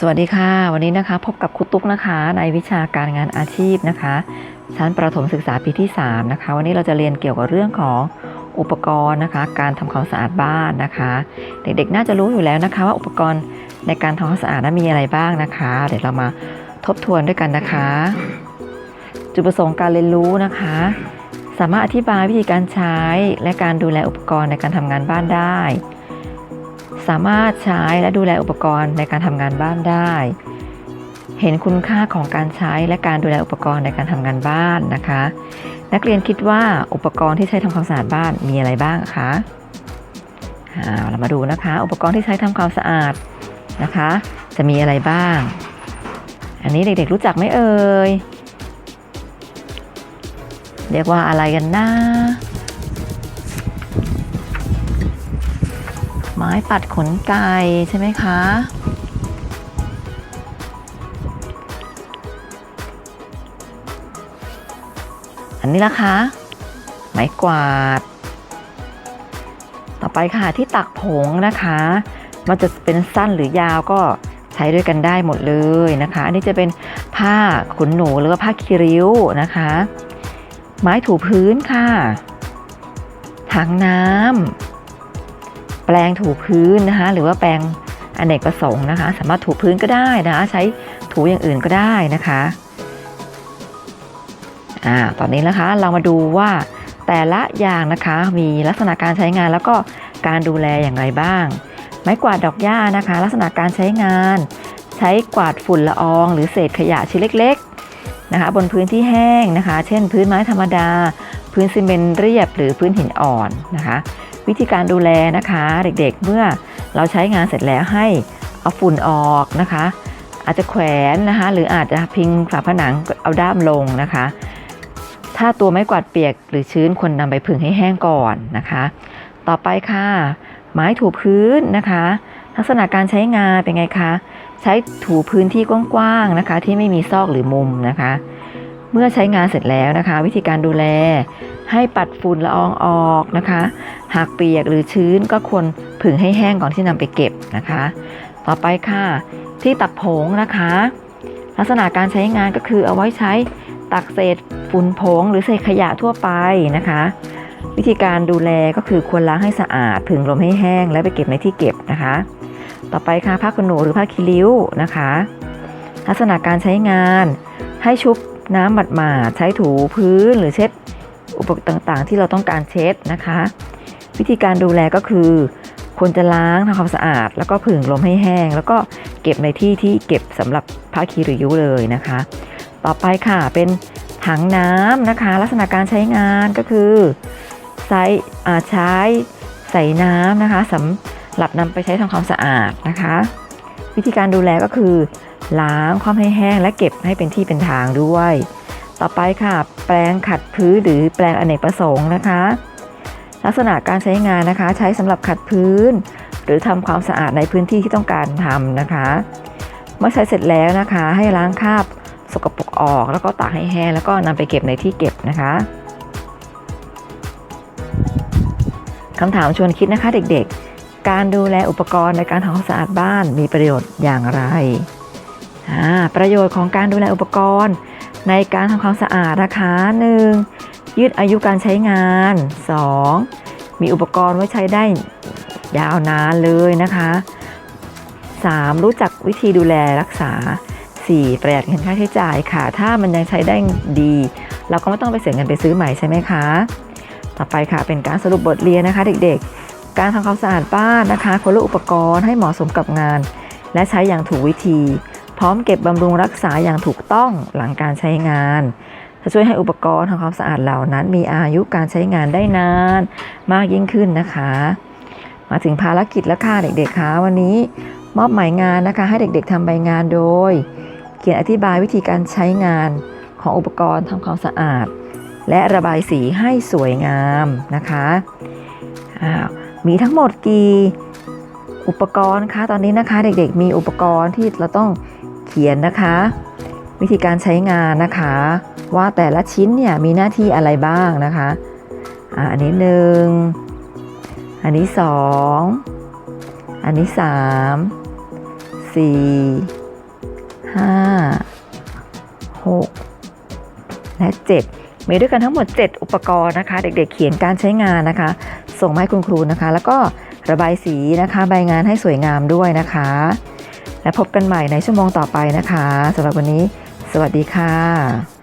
สวัสดีค่ะ วันนี้นะคะพบกับครูตุ๊กนะคะในวิชาการงานอาชีพนะคะ ชั้นประถมศึกษาปีที่ 3 นะคะ วันนี้เราจะเรียนเกี่ยวกับเรื่องของอุปกรณ์นะคะ การทำความสะอาดบ้านนะคะ เด็กๆ น่าจะรู้อยู่แล้วนะคะ ว่าอุปกรณ์ในการทำความสะอาดนั้นมีอะไรบ้างนะคะ เดี๋ยวเรามาทบทวนด้วยกันนะคะ จุดประสงค์การเรียนรู้นะคะ สามารถอธิบายวิธีการใช้และการดูแลอุปกรณ์ในการทำงานบ้านได้ สามารถใช้และดูแลอุปกรณ์ในการทำงานบ้านได้ เห็นคุณค่าของการใช้และการดูแลอุปกรณ์ในการทำงานบ้านนะคะ นักเรียนคิดว่าอุปกรณ์ที่ใช้ทำความสะอาดบ้านมีอะไรบ้างคะอ่าเรามาดูนะคะ อุปกรณ์ที่ใช้ทำความสะอาดนะคะ จะมีอะไรบ้าง อันนี้เด็กๆรู้จักไหมเอ่ยเรียกว่าอะไรกันนะ ไม้ปัดขนไก่ใช่ไหมคะ อันนี้ละคะ ไม้กวาด ต่อไปค่ะที่ตักผงนะคะ มันจะเป็นสั้นหรือยาวก็ใช้ด้วยกันได้หมดเลยนะคะ อันนี้จะเป็นผ้าขนหนูหรือว่าผ้าคีริ้วนะคะ ไม้ถูพื้นค่ะถังน้ำ แปรงถูพื้นนะคะ หรือว่าแปรงอเนกประสงค์นะคะ สามารถถูพื้นก็ได้นะคะ ใช้ถูอย่างอื่นก็ได้นะคะอ่าตอนนี้นะคะเรามาดูว่าแต่ละอย่างนะคะมีลักษณะการใช้งานแล้วก็การดูแลอย่างไรบ้าง ไม้กวาดดอกหญ้านะคะ ลักษณะการใช้งาน ใช้กวาดฝุ่นละออง หรือเศษขยะชิ้นเล็ก ๆนะคะ บนพื้นที่แห้งนะคะ เช่น พื้นไม้ธรรมดา พื้นซีเมนต์เรียบหรือพื้นหินอ่อนนะคะ วิธีการดูแลนะคะเด็กๆเมื่อเราใช้งานเสร็จแล้วให้เอาฝุ่นออกนะคะ อาจจะแขวนนะคะ หรืออาจจะพิงฝาผนังเอาด้ามลงนะคะ ถ้าตัวไม้กวาดเปียกหรือชื้นควรนำไปผึ่งให้แห้งก่อนนะคะ ต่อไปค่ะ ไม้ถูพื้นนะคะ ลักษณะการใช้งานเป็นไงคะใช้ถูพื้นที่กว้างๆนะคะ ที่ไม่มีซอกหรือมุมนะคะ เมื่อใช้งานเสร็จแล้วนะคะ วิธีการดูแลให้ปัดฝุ่นละอองออกนะคะ หากเปียกหรือชื้นก็ควรผึ่งให้แห้งก่อนที่นำไปเก็บนะคะ ต่อไปค่ะ ที่ตักผงนะคะ ลักษณะการใช้งานก็คือเอาไว้ใช้ตักเศษฝุ่นผงหรือเศษขยะทั่วไปนะคะ วิธีการดูแลก็คือควรล้างให้สะอาดผึ่งลมให้แห้งแล้วไปเก็บในที่เก็บนะคะ ต่อไปค่ะผ้าขนหนูหรือผ้าคีริ้วนะคะ ลักษณะการใช้งานให้ชุบ น้ำหมาดๆใช้ถูพื้นหรือเช็ดอุปกรณ์ต่างๆ ที่เราต้องการเช็ดนะคะ วิธีการดูแลก็คือควรจะล้างทำความสะอาด แล้วก็ผึ่งลมให้แห้ง แล้วก็เก็บในที่ที่เก็บสำหรับผ้าคีริ้วเลยนะคะ ต่อไปค่ะเป็นถังน้ำนะคะ ลักษณะการใช้งานก็คือใช้อ่าใช้ใส่น้ำนะคะสำหรับนำไปใช้ทำความสะอาดนะคะ วิธีการดูแลก็คือ ล้างความให้แห้งและเก็บให้เป็นที่เป็นทางด้วย ต่อไปค่ะ แปรงขัดพื้นหรือแปรงอเนกประสงค์นะคะ ลักษณะการใช้งานนะคะ ใช้สำหรับขัดพื้น หรือทำความสะอาดในพื้นที่ที่ต้องการทำนะคะ เมื่อใช้เสร็จแล้วนะคะ ให้ล้างคราบสกปรกออก แล้วก็ตากให้แห้งแล้วก็นำไปเก็บในที่เก็บนะคะคำถามชวนคิดนะคะเด็กๆ การดูแลอุปกรณ์ในการทำความสะอาดบ้านมีประโยชน์อย่างไร ประโยชน์ของการดูแลอุปกรณ์ ในการทำความสะอาดนะคะ 1. ยืดอายุการใช้งาน 2. มีอุปกรณ์ไว้ใช้ได้ยาวนานเลยนะคะ 3. รู้จักวิธีดูแลรักษา 4. ประหยัดเงินค่าใช้จ่ายค่ะ ถ้ามันยังใช้ได้ดี เราก็ไม่ต้องไปเสียเงินไปซื้อใหม่ใช่ไหมคะ ต่อไปค่ะเป็นการสรุปบทเรียนนะคะ เด็กๆ การทำความสะอาดบ้านนะคะควรเลือกอุปกรณ์ให้เหมาะสมกับงาน และใช้อย่างถูกวิธี พร้อมเก็บบำรุงรักษาอย่างถูกต้องหลังการใช้งานจะช่วยให้อุปกรณ์ทำความสะอาดเหล่านั้น มีอายุการใช้งานได้นาน มากยิ่งขึ้นนะคะ มาถึงภารกิจแล้วค่ะเด็กๆคะวันนี้มอบหมายงานนะคะ ให้เด็กๆทำใบงานโดย เขียนอธิบายวิธีการใช้งานของอุปกรณ์ทำความสะอาด และระบายสีให้สวยงามนะคะอ้ามีทั้งหมดกี่อุปกรณ์คะตอนนี้นะคะ เด็กๆ มีอุปกรณ์ที่เราต้อง เขียนนะคะ วิธีการใช้งานนะคะ ว่าแต่ละชิ้นเนี่ยมีหน้าที่อะไรบ้างนะคะอันนี้หนึ่งอันนี้สองอันนี้สามสี่ห้าหกและเจ็ดมีด้วยกันทั้งหมด 7 อุปกรณ์นะคะ เด็กๆ เขียนการใช้งานนะคะ ส่งมาให้คุณครูนะคะ แล้วก็ระบายสีนะคะ ใบงานให้สวยงามด้วยนะคะ และพบกันใหม่ในชั่วโมงต่อไปนะคะสำหรับวันนี้ สวัสดีค่ะ